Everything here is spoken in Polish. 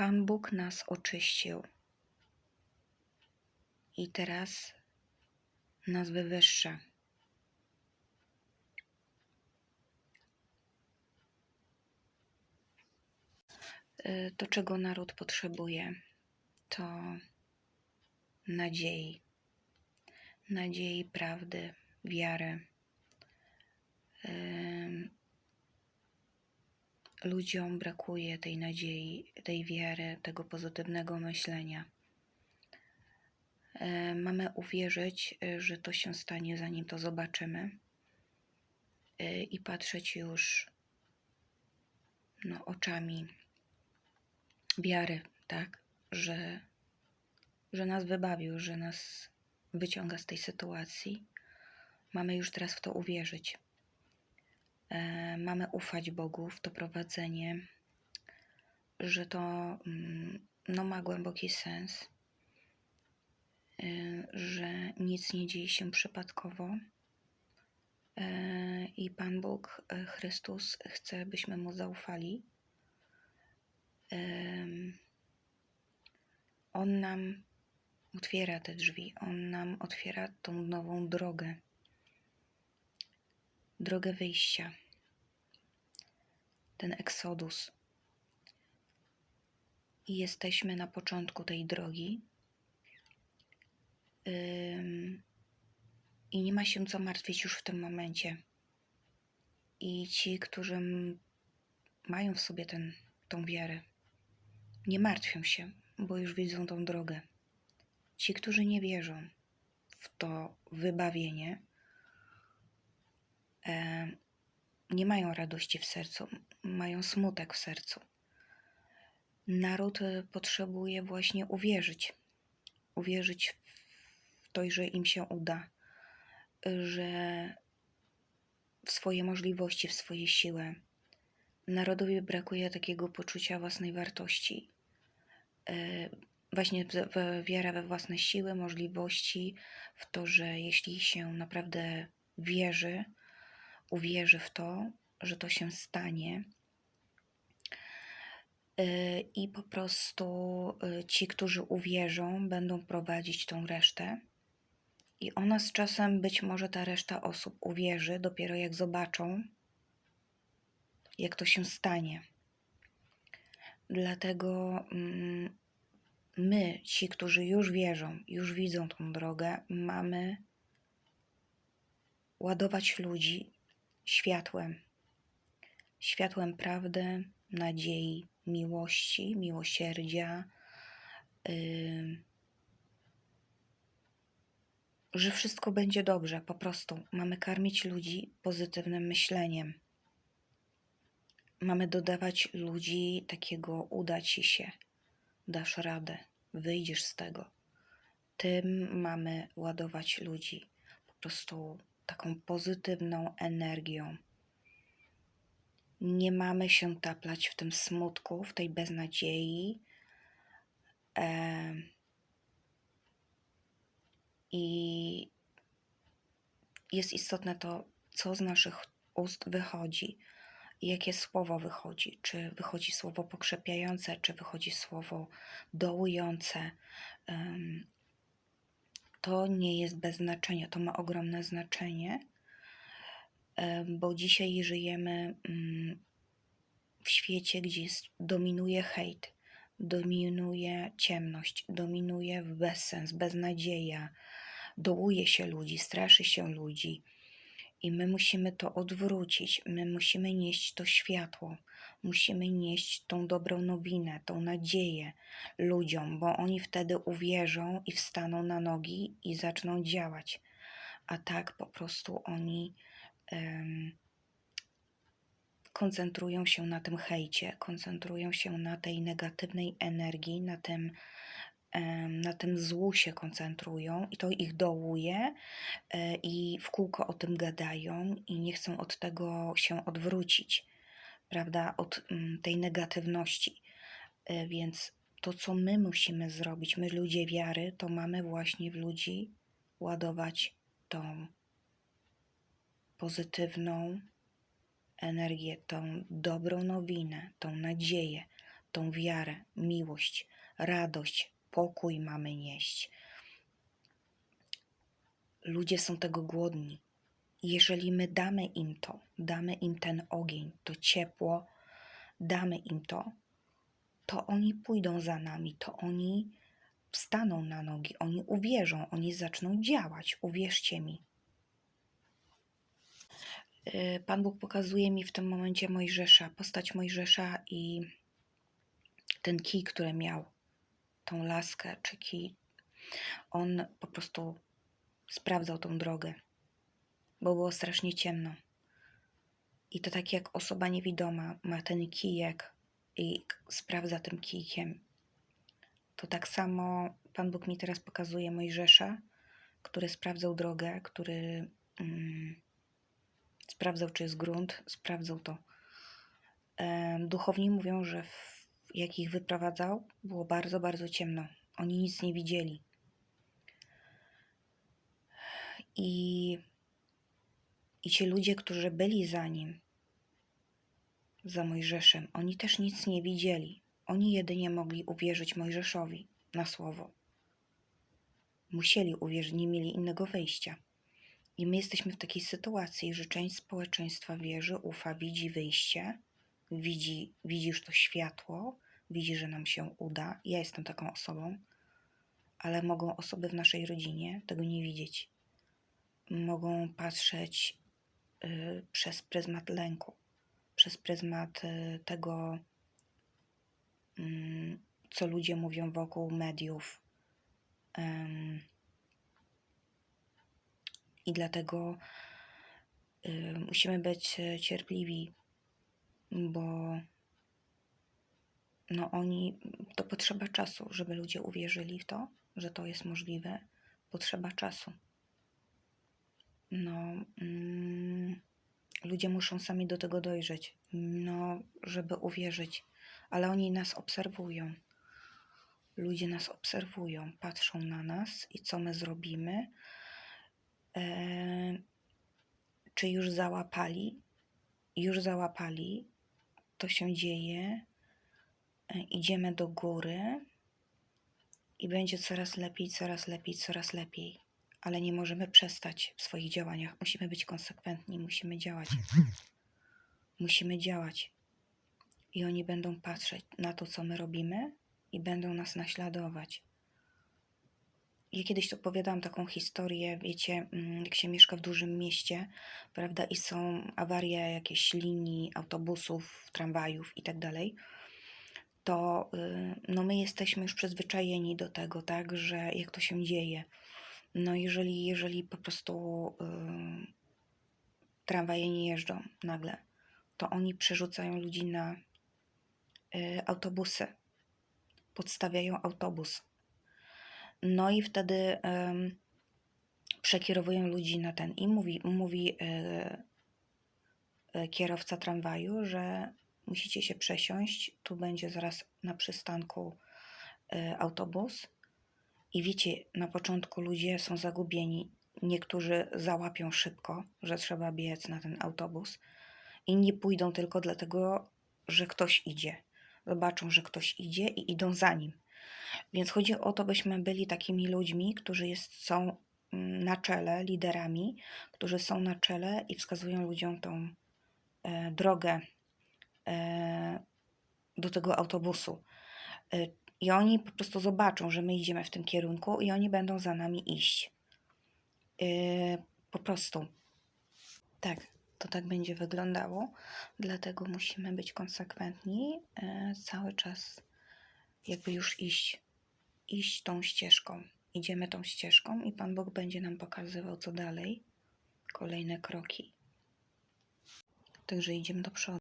Pan Bóg nas oczyścił i teraz nas wywyższa. Y, To, czego naród potrzebuje, to nadziei. Nadziei, prawdy, wiary. Ludziom brakuje tej nadziei, tej wiary, tego pozytywnego myślenia. E, Mamy uwierzyć, y, że to się stanie, zanim to zobaczymy, y, i patrzeć już no, oczami wiary, tak, że, że nas wybawił, że nas wyciąga z tej sytuacji. Mamy już teraz w to uwierzyć. E, mamy ufać Bogu w to prowadzenie, że to mm, no, ma głęboki sens, e, że nic nie dzieje się przypadkowo. E, I Pan Bóg, Chrystus, chce, byśmy Mu zaufali. On nam otwiera te drzwi, On nam otwiera tą nową drogę, drogę wyjścia, ten eksodus. I jesteśmy na początku tej drogi. I nie ma się co martwić już w tym momencie. I ci, którzy mają w sobie ten, tą wiarę, nie martwią się, bo już widzą tą drogę. Ci, którzy nie wierzą w to wybawienie, nie mają radości w sercu, mają smutek w sercu. Naród e, potrzebuje właśnie uwierzyć. Uwierzyć w to, że im się uda, że w swoje możliwości, w swoje siły. Narodowi brakuje takiego poczucia własnej wartości. E, Właśnie wiara we własne siły, możliwości, w to, że jeśli się naprawdę wierzy, uwierzy w to, że to się stanie, e, i po prostu e, ci, którzy uwierzą, będą prowadzić tą resztę. I ona z czasem, być może ta reszta osób uwierzy, dopiero jak zobaczą, jak to się stanie. Dlatego mm, my, ci, którzy już wierzą, już widzą tą drogę, mamy ładować ludzi światłem. Światłem prawdy, nadziei, miłości, miłosierdzia. Yy, że wszystko będzie dobrze, po prostu mamy karmić ludzi pozytywnym myśleniem. Mamy dodawać ludzi takiego uda ci się, dasz radę, wyjdziesz z tego. Tym mamy ładować ludzi po prostu taką pozytywną energią. Nie mamy się taplać w tym smutku, w tej beznadziei. Em, I jest istotne to, co z naszych ust wychodzi, jakie słowo wychodzi. Czy wychodzi słowo pokrzepiające, czy wychodzi słowo dołujące. Em, To nie jest bez znaczenia, to ma ogromne znaczenie, bo dzisiaj żyjemy mm, w świecie, gdzie dominuje hejt, dominuje ciemność, dominuje bezsens, beznadzieja, dołuje się ludzi, straszy się ludzi. I my musimy to odwrócić, my musimy nieść to światło, musimy nieść tą dobrą nowinę, tą nadzieję ludziom, bo oni wtedy uwierzą i wstaną na nogi i zaczną działać. A tak po prostu oni em, koncentrują się na tym hejcie, koncentrują się na tej negatywnej energii, na tym, na tym złu się koncentrują i to ich dołuje e, i w kółko o tym gadają i nie chcą od tego się odwrócić, prawda, od mm, tej negatywności. E, Więc to, co my musimy zrobić, my ludzie wiary, to mamy właśnie w ludzi ładować tą pozytywną energię, tą dobrą nowinę, tą nadzieję, tą wiarę, miłość, radość, pokój mamy nieść. Ludzie są tego głodni. Jeżeli my damy im to, damy im ten ogień, to ciepło, damy im to, to oni pójdą za nami, to oni wstaną na nogi, oni uwierzą, oni zaczną działać. Uwierzcie mi. Y, Pan Bóg pokazuje mi w tym momencie Mojżesza, postać Mojżesza i ten kij, który miał, tą laskę czy kij. On po prostu sprawdzał tą drogę, bo było strasznie ciemno. I to tak jak osoba niewidoma ma ten kijek i sprawdza tym kijkiem, to tak samo Pan Bóg mi teraz pokazuje Mojżesza, który sprawdzał drogę, który mm, sprawdzał, czy jest grunt, sprawdzał to. Duchowni mówią, że w, jak ich wyprowadzał, było bardzo, bardzo ciemno. Oni nic nie widzieli. I, I ci ludzie, którzy byli za nim, za Mojżeszem, oni też nic nie widzieli. Oni jedynie mogli uwierzyć Mojżeszowi na słowo. Musieli uwierzyć, nie mieli innego wyjścia. I my jesteśmy w takiej sytuacji, że część społeczeństwa wierzy, ufa, widzi wyjście, widzi, widzi już to światło, widzi, że nam się uda. Ja jestem taką osobą, ale mogą osoby w naszej rodzinie tego nie widzieć. Mogą patrzeć y, przez pryzmat lęku, przez pryzmat y, tego, mm, co ludzie mówią wokół mediów. I dlatego y, musimy być y, cierpliwi, bo no oni, to potrzeba czasu, żeby ludzie uwierzyli w to, że to jest możliwe. Potrzeba czasu. No, mm, ludzie muszą sami do tego dojrzeć, no, żeby uwierzyć, ale oni nas obserwują. Ludzie nas obserwują, patrzą na nas i co my zrobimy. E, czy już załapali? Już załapali. To się dzieje. E, idziemy do góry i będzie coraz lepiej, coraz lepiej, coraz lepiej. Ale nie możemy przestać w swoich działaniach. Musimy być konsekwentni, musimy działać. Musimy działać. I oni będą patrzeć na to, co my robimy i będą nas naśladować. Ja kiedyś opowiadałam taką historię, wiecie, mm, jak się mieszka w dużym mieście, prawda, i są awarie jakiejś linii, autobusów, tramwajów i tak dalej, to y, no my jesteśmy już przyzwyczajeni do tego, tak, że jak to się dzieje. No jeżeli, jeżeli po prostu y, tramwaje nie jeżdżą nagle, to oni przerzucają ludzi na y, autobusy, podstawiają autobus. No i wtedy em, przekierowują ludzi na ten i mówi, mówi e, e, kierowca tramwaju, że musicie się przesiąść, tu będzie zaraz na przystanku e, autobus. I wiecie, na początku ludzie są zagubieni. Niektórzy załapią szybko, że trzeba biec na ten autobus. Inni pójdą tylko dlatego, że ktoś idzie. Zobaczą, że ktoś idzie i idą za nim. Więc chodzi o to, byśmy byli takimi ludźmi, którzy jest, są mm, na czele, liderami, którzy są na czele i wskazują ludziom tą e, drogę e, do tego autobusu. E, I oni po prostu zobaczą, że my idziemy w tym kierunku i oni będą za nami iść. E, po prostu. Tak, to tak będzie wyglądało. Dlatego musimy być konsekwentni, e, cały czas jakby już iść, iść tą ścieżką. Idziemy tą ścieżką i Pan Bóg będzie nam pokazywał, co dalej, kolejne kroki. Także idziemy do przodu.